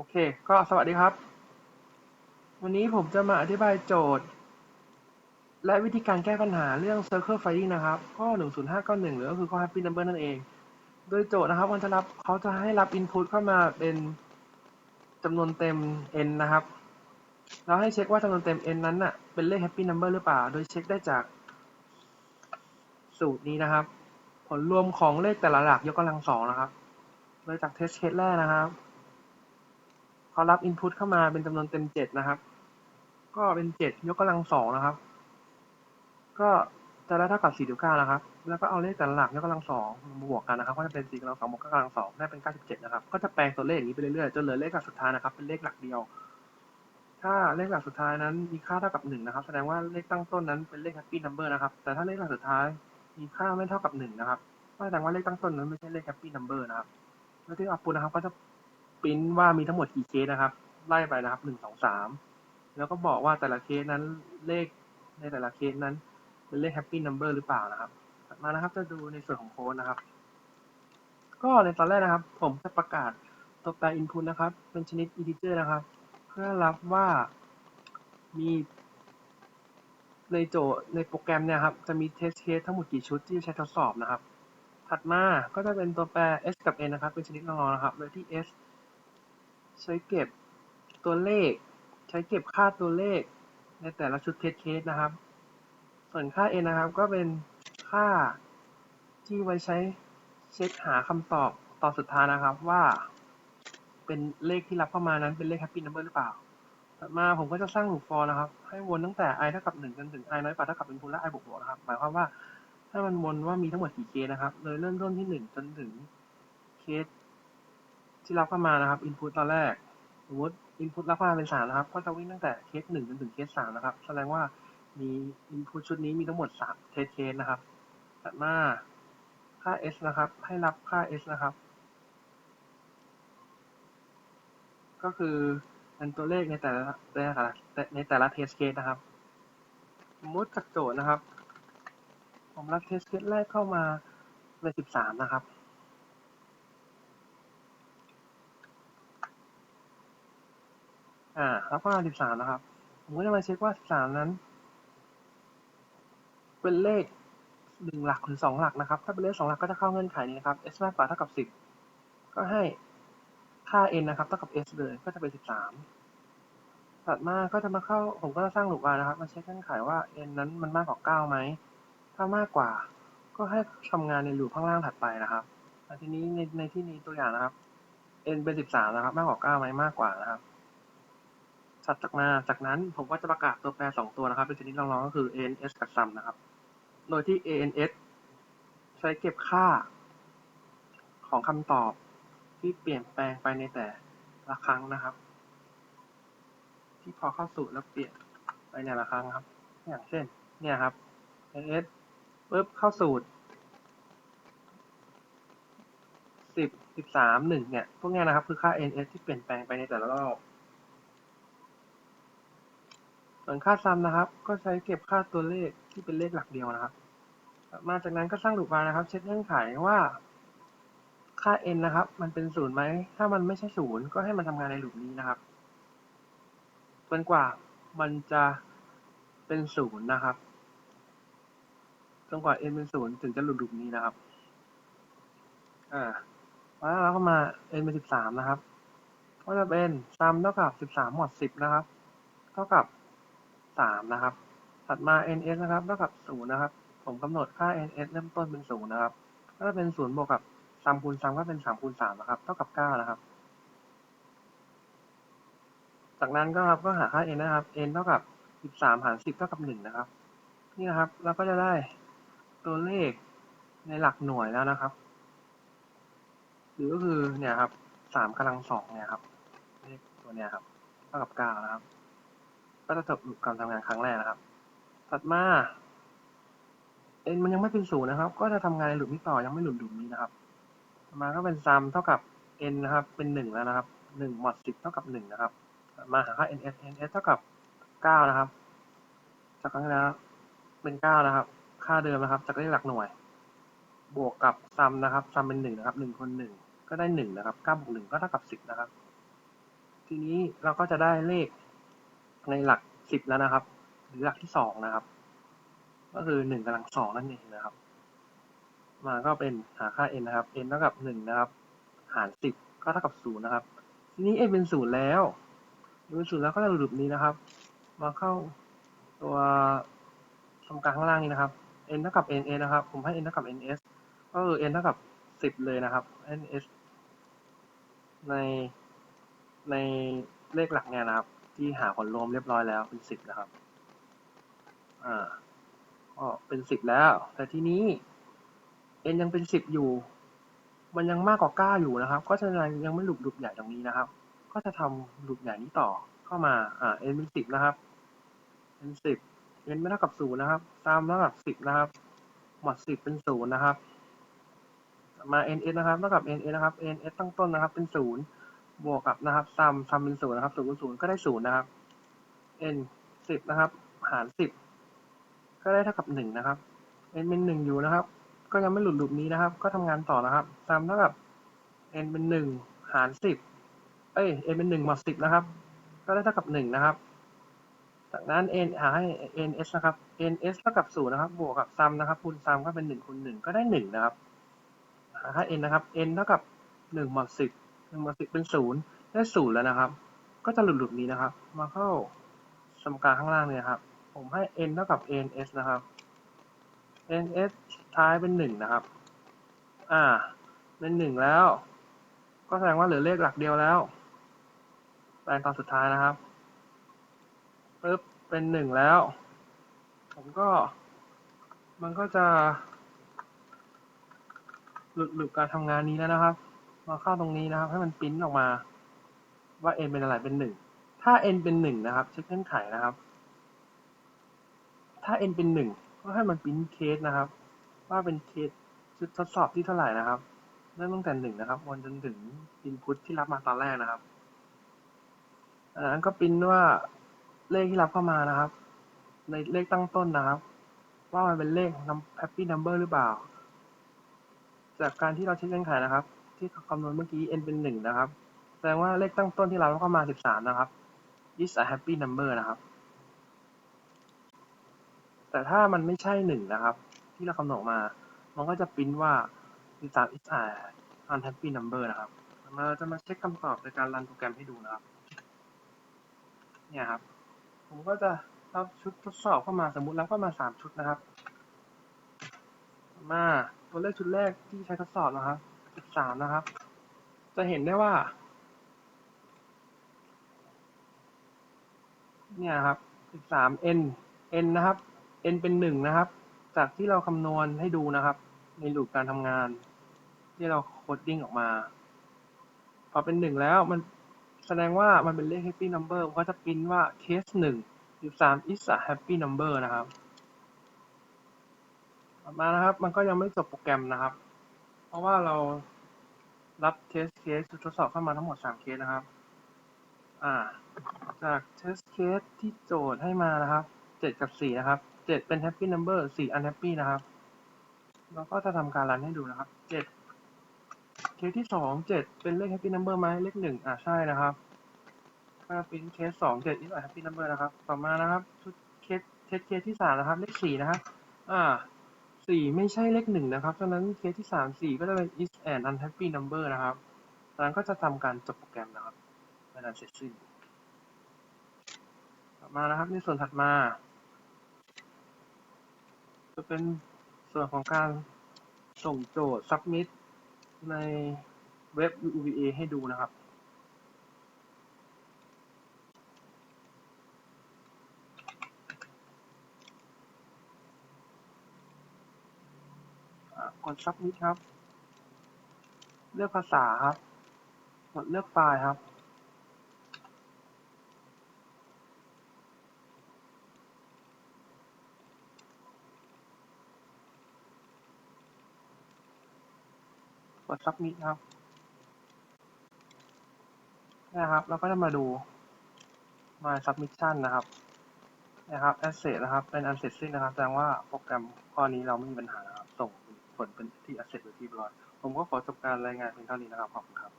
โอเค ก็สวัสดีครับ วันนี้ผมจะมาอธิบายโจทย์ และวิธีการแก้ปัญหาเรื่อง Circle Finding นะครับ ข้อ 10591 หรือก็คือข้อ Happy Number นั่นเอง โดยโจทย์นะครับมันจะรับเขาจะให้รับ input เข้ามาเป็นจำนวนเต็ม n นะครับ แล้วให้เช็คว่าจำนวนเต็ม n นั้นน่ะเป็นเลข Happy Number หรือเปล่า โดยเช็คได้จาก สูตรนี้นะครับ ผลรวมของเลขแต่ละหลักยกกำลังสองนะครับ โดยจากเทสเคสแรกนะครับ เขารับ input เข้ามาเป็นจำนวนเต็มเจ็ดนะครับ ก็เป็นเจ็ดยกกำลังสองนะครับ ก็จะได้เท่ากับสี่เก้านะครับ แล้วก็เอาเลขแต่ละหลักยกกำลังสองมาบวกกันนะครับ ก็จะเป็นสี่กำลังสองบวกเก้ากำลังสองได้เป็นเก้าสิบเจ็ดนะครับ ก็จะแปลงตัวเลขอย่างนี้ไปเรื่อยๆจนเหลือเลขหลักสุดท้ายนะครับ เป็นเลขหลักเดียว ถ้าเลขหลักสุดท้ายนั้นมีค่าเท่ากับหนึ่งนะครับ แสดงว่าเลขตั้งต้นนั้นเป็นเลข happy number นะครับ แต่ถ้าเลขหลักสุดท้ายมีค่าไม่เท่ากับหนึ่งนะครับก็แสดงว่าเลขตั้งต้นนั้นไม่ใช่เลข happy number นะครับแล้วที่อัปปุนะครับก็จะ ปริ้นว่ามีทั้งหมดกี่เคสนะครับ ไล่ไปนะครับหนึ่งสองสามแล้วก็บอกว่าแต่ละเคสนั้นเลขในแต่ละเคสนั้น เป็นเลข happy number หรือเปล่านะครับถัดมานะครับจะดูในส่วนของโค้ดนะครับ ก็ในตอนแรกนะครับ ผมจะประกาศตัวแปร input นะครับ เป็นชนิด integer นะครับ เพื่อรับว่ามีในโจทย์ในโปรแกรมเนี่ยครับ จะมี test case ทั้งหมดกี่ชุดที่จะใช้ทดสอบนะครับ ถัดมาก็จะเป็นตัวแปร s กับ n นะครับ เป็นชนิดรองๆนะครับ โดยที่ s ใช้เก็บตัวเลข ใช้เก็บค่าตัวเลข ในแต่ละชุด test case นะครับ ส่วนค่า n นะครับก็เป็นค่าที่ไว้ใช้เช็คหาคำตอบตอนสุดท้ายนะครับว่า เป็นเลขที่รับเข้ามานั้นเป็นเลข happy number หรือเปล่า ต่อมาผมก็จะสร้าง loop for นะครับ ให้วนตั้งแต่ i เท่ากับ1จนถึง i น้อยกว่าเท่ากับ input และ i บวกบวกนะครับ หมายความว่าถ้มันวนว่ามีทั้งหมดกี่เคสนะครับ โดยเริ่มต้นที่ 1 จนถึงเคส ที่รับเข้ามานะครับ input ตอนแรกสมมติ input รับเข้ามาเป็น3นะครับ ก็จะวิ่งตั้งแต่เคส1จนถึงเคส3นะครับ แสดงว่ามี input ชุดนี้มีทั้งหมด3เทสเคสนะครับ ถัดมาค่า s นะครับ ให้รับค่า s นะครับ ก็คือเป็นตัวเลขในแต่ละในแต่ละในแต่ละเทสเคสนะครับ สมมติจากโจทย์นะครับ ผมรับเทสเคสแรกเข้ามาเป็นสิบสามนะครับ อ่ารับเข้ามาสิบสามนะครับ ผมก็จะมาเช็คว่าสิบสามนั้น เป็นเลขหนึ่งหลักหรือสองหลักนะครับ ถ้าเป็นเลขสองหลักก็จะเข้าเงื่อนไขนี้นะครับ s มากกว่าเท่ากับสิบก็ให้ค่า n นะครับเท่ากับ s เลยก็จะเป็นสิบสามถัดมาก็จะมาเข้า ผมก็จะสร้างลูป while นะครับ มาเช็คเงื่อนไขว่า n นั้นมันมากกว่าเก้าไหม ถ้ามากกว่า ก็ให้ทำงานในลูปข้างล่างถัดไปนะครับทีนี้ในในที่นี้ตัวอย่างนะครับ n เป็นสิบสามนะครับ มากกว่าเก้าไหมมากกว่านะครับ ถัดจากมา จากนั้นผมก็จะประกาศตัวแปรสองตัวนะครับ เป็นชนิดรองๆก็คือ ans กับ sum นะครับ โดยที่ ans ใช้เก็บค่าของคำตอบที่เปลี่ยนแปลงไปในแต่ละครั้งนะครับ ที่พอเข้าสูตรแล้วเปลี่ยนไปในละครั้งครับ อย่างเช่น เนี่ยครับ ans ปุ๊บเข้าสูตรสิบสิบสามหนึ่งเนี่ย พวกนี้นะครับ คือค่า ns ที่เปลี่ยนแปลงไปในแต่ละรอบ ส่วนค่าซัมนะครับ ก็ใช้เก็บค่าตัวเลขที่เป็นเลขหลักเดียวนะครับ มาจากนั้นก็สร้างลูปมานะครับ เช็คเงื่อนไขว่าค่า n นะครับ มันเป็นศูนย์ไหม ถ้ามันไม่ใช่ศูนย์ก็ให้มันทำงานในลูปนี้นะครับจนกว่ามันจะเป็นศูนย์นะครับจนกว่า n เป็นศูนย์ถึงจะหลุดลูปนี้นะครับ อ่าแล้วเราก็มา n เป็นสิบสามนะครับ ก็จะเป็น sum เท่ากับสิบสามหมดสิบนะครับ เท่ากับ สามนะครับ ถัดมา ns นะครับเท่ากับศูนย์นะครับ ผมกำหนดค่า ns เริ่มต้นเป็นศูนย์นะครับ ถ้าเป็นศูนย์บวกกับซัมคูณซัมก็เป็นสามคูณสามนะครับ เท่ากับเก้านะครับ จากนั้นก็ครับก็หาค่า n นะครับ n เท่ากับสิบสามหารสิบเท่ากับหนึ่งนะครับ นี่นะครับเราก็จะได้ตัวเลขในหลักหน่วยแล้วนะครับ หรือก็คือเนี่ยครับสามกำลังสองเนี่ยครับเลขตัวเนี้ยครับ เท่ากับเก้านะครับ ก็จะจบการทำงานครั้งแรกนะครับ ถัดมา n มันยังไม่เป็นศูนย์นะครับ ก็จะทำงานในหลุมที่ต่อยังไม่หลุดหลุมนี้นะครับ ต่อมาก็เป็นซัมเท่ากับ n นะครับ เป็นหนึ่งแล้วนะครับหนึ่งหมดสิบเท่ากับหนึ่งนะครับ มาหาค่า ns ns เท่ากับเก้านะครับ จากครั้งแล้วเป็นเก้านะครับ ค่าเดิมนะครับจากเลขหลักหน่วย บวกกับซัมนะครับซัมเป็นหนึ่งนะครับหนึ่งคนหนึ่งก็ได้หนึ่งนะครับเก้าบวกหนึ่งก็เท่ากับสิบนะครับ ทีนี้เราก็จะได้เลข ในหลักสิบแล้วนะครับ หรือหลักที่สองนะครับ ก็คือหนึ่งกำลังสองนั่นเองนะครับ มาก็เป็นหาค่า n นะครับ n เท่ากับหนึ่งนะครับ หารสิบก็เท่ากับศูนย์นะครับ ทีนี้ n เป็นศูนย์แล้ว n เป็นศูนย์แล้วก็จะหลุดนี้นะครับ มาเข้าตัวตรงกางข้างล่างนี้นะครับ n เท่ากับ n s นะครับ ผมให้ n เท่ากับ n s ก็คือ n เท่ากับสิบเลยนะครับ n s ในในเลขหลักเนี่ยนะครับ ที่หาผลรวมเรียบร้อยแล้วเป็นสิบนะครับ อ่าก็เป็นสิบแล้ว แต่ที่นี้ n ยังเป็นสิบอยู่ มันยังมากกว่าเก้าอยู่นะครับ ก็จะยังยังไม่หลุดหลุดใหญ่ตรงนี้นะครับ ก็จะทำหลุดใหญ่นี้ต่อเข้ามา อ่า n เป็นสิบนะครับเป็นสิบ n ไม่เท่ากับศูนย์นะครับ ตามเท่ากับสิบนะครับหมดสิบเป็นศูนย์นะครับ มา n s นะครับเท่ากับ n s นะครับ n s ตั้งต้นนะครับ เป็นศูนย์ บวกกับนะครับซัมซัมเป็นศูนย์นะครับศูนย์คูณศูนย์ก็ได้ศูนย์นะครับ n สิบนะครับ หารสิบก็ได้เท่ากับหนึ่งนะครับ n เป็นหนึ่งอยู่นะครับ ก็ยังไม่หลุดหลุดนี้นะครับ ก็ทำงานต่อนะครับซัมเท่ากับ n เป็นหนึ่งหารสิบเอ้ย n เป็นหนึ่งหมดสิบนะครับ ก็ได้เท่ากับหนึ่งนะครับ จากนั้น n หาให้ n s นะครับ n s เท่ากับศูนย์นะครับ บวกกับซัมนะครับคูณซัมก็เป็นหนึ่งคูณหนึ่งก็ได้หนึ่งนะครับหาค่า n นะครับ n เท่ากับหนึ่งหมดสิบ หนึ่งหมดสิบเป็นศูนย์ได้ศูนย์แล้วนะครับ ก็จะหลุดหลุดนี้นะครับ มาเข้าสมการข้างล่างเนี่ยครับ ผมให้ n เท่ากับ n s นะครับ n s ท้ายเป็นหนึ่งนะครับ อ่า เป็นหนึ่งแล้ว ก็แสดงว่าเหลือเลขหลักเดียวแล้วแปลงตอนสุดท้ายนะครับปึ๊บเป็นหนึ่งแล้ว ผมก็ มันก็จะ หลุดหลุดการทำงานนี้แล้วนะครับ มาเข้าตรงนี้นะครับ ให้มันปริ้นออกมา ว่า n เป็นอะไรเป็นหนึ่งถ้า n เป็นหนึ่งนะครับ เช็คเงื่อนไขนะครับ ถ้า n เป็นหนึ่งก็ให้มันปริ้นเคสนะครับ ว่าเป็นเคสชุดทดสอบที่เท่าไหร่นะครับเริ่มตั้งแต่หนึ่งนะครับวนจนถึง input ที่รับมาตอนแรกนะครับอันนั้นก็ปริ้นว่าเลขที่รับเข้ามานะครับ ในเลขตั้งต้นนะครับ ว่ามันเป็นเลข happy number หรือเปล่า จากการที่เราเช็คเงื่อนไขนะครับ ที่คำนวณเมื่อกี้ n เป็นหนึ่งนะครับ แสดงว่าเลขตั้งต้นที่เราเข้ามาสิบสามนะครับ is a happy number นะครับ แต่ถ้ามันไม่ใช่หนึ่งนะครับ ที่เราคำนวณออกมา มันก็จะปริ้นว่าสิบสาม is a unhappy number นะครับเราจะมาเช็คคำตอบในการรันโปรแกรมให้ดูนะครับ เนี่ยครับ ผมก็จะรับชุดทดสอบเข้ามาสมมุติรับเข้ามาสามชุดนะครับ มาตัวเลขชุดแรกที่ใช้ทดสอบนะครับ สิบสามนะครับ จะเห็นได้ว่า เนี่ยครับสิบสาม n n นะครับ n เป็นหนึ่งนะครับ จากที่เราคำนวณให้ดูนะครับ ในลูปการทำงาน ที่เราโคดดิ้งออกมา พอเป็นหนึ่งแล้วมันแสดงว่ามันเป็นเลข happy number มันก็จะปริ้นว่า case หนึ่งสิบสาม is a happy number นะครับ ต่อมานะครับ มันก็ยังไม่จบโปรแกรมนะครับ เพราะว่าเรารับ test case ทดสอบเข้ามาทั้งหมดสามเคสนะครับ อ่า จาก test case ที่โจทย์ให้มานะครับเจ็ดกับสี่นะครับเจ็ดเป็น happy number สี่ unhappy นะครับ เราก็จะทำการรันให้ดูนะครับเจ็ดเคสที่สองเป็นเลข happy number ไหมเลขหนึ่งอ่าใช่นะครับถ้าเป็นเคสสองเจ็ด is a happy number นะครับ ต่อมานะครับชุดเคสเคสที่สามนะครับ เลขสี่นะครับ อ่า สี่ไม่ใช่เลขหนึ่งนะครับฉะนั้นเคสที่สามสี่ก็จะเป็น is an unhappy number นะครับจากนั้นก็จะทำการจบโปรแกรมนะครับเวลาเสร็จสิ้นต่อมานะครับในส่วนถัดมา จะเป็นส่วนของการส่งโจทย์ submit ในเว็บ UVA ให้ดูนะครับ กด submit ครับ เลือกภาษาครับ กดเลือกไฟล์ครับ กด submit ครับนะครับ เราก็จะมาดู my submission นะครับ นะครับ asset นะครับ เป็นอันเสร็จสิ้นนะครับ แสดงว่าโปรแกรมข้อนี้เราไม่มีปัญหานะ ผลเป็นที่ asset ไปที่บรอยผมก็ขอจบการรายงานเพียงเท่านี้นะครับ ขอบคุณครับ